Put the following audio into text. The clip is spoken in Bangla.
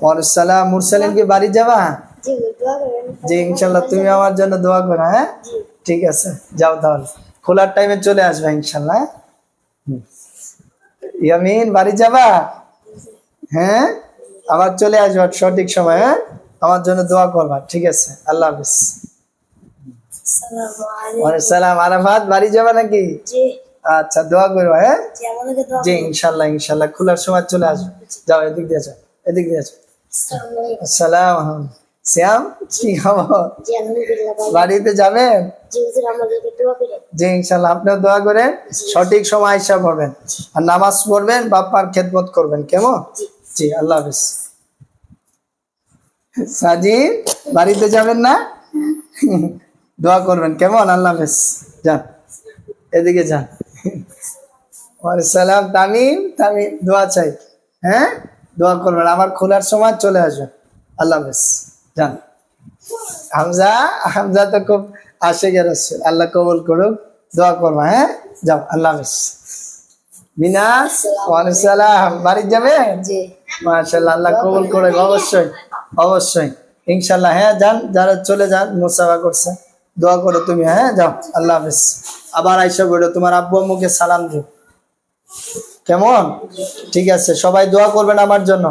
মুরসালিন কি বাড়ি যাবা? জি ইনশাল্লাহ তুমি আমার জন্য দোয়া করো হ্যাঁ? ঠিক আছে যাও তাহলে। খোলার টাইমে চলে আসবে ইনশাল্লাহ হ্যাঁ? ইয়ামিন বাড়ি যাবা? হ্যাঁ? আবার চলে আসবে সঠিক সময় হ্যাঁ? আমার জন্য দোয়া করবা ঠিক আছে আল্লাহ হাফিজ। আলাইকুম। আরাফাত বাড়ি যাবা নাকি? আচ্ছা দোয়া করবা হ্যাঁ? জি জি ইনশাল্লাহ ইনশাল্লাহ খোলার সময় চলে আসবে। যাও এদিক দিয়ে যাও এদিক দিয়ে যাও। আসসালাম শ্যাম কি খবর? বাড়িতে যাবেন? জি ইনশাল্লাহ আপনিও দোয়া করেন সঠিক সময় আইসা পড়বেন। আর নামাজ পড়বেন বাপ্পার খেদমত করবেন কেমন? জি। আল্লাহ হাফিজ। সাজিদ বাড়িতে যাবেন না? দোয়া করবেন কেমন? আল্লাহ হাফিজ। যান এদিকে যান। সালাম তামিম তামিম দোয়া চাই। হ্যাঁ? দোয়া করবেন। আমার খোলার সময় চলে আসবেন আল্লাহ হাফিজ। যান। হামজা হামজা তো খুব আসে গেছে আল্লাহ কবুল করুক। দোয়া করব হ্যাঁ? যাও আল্লাহ হাফিজ। মিনাস ওয়ালাইসালাম বাড়ি যাবে? মাশাল্লাহ আল্লাহ কবুল করে অবশ্যই অবশ্যই। ইনশাল্লাহ হ্যাঁ যান। যারা চলে যান মুসাফা করছে। দোয়া করো তুমি হ্যাঁ? যাও আল্লাহ হাফিজ। আবার আইসা করো তোমার আব্বু আম্মুকে সালাম দিও। কেমন? ঠিক আছে সবাই দোয়া করবেন আমার জন্য।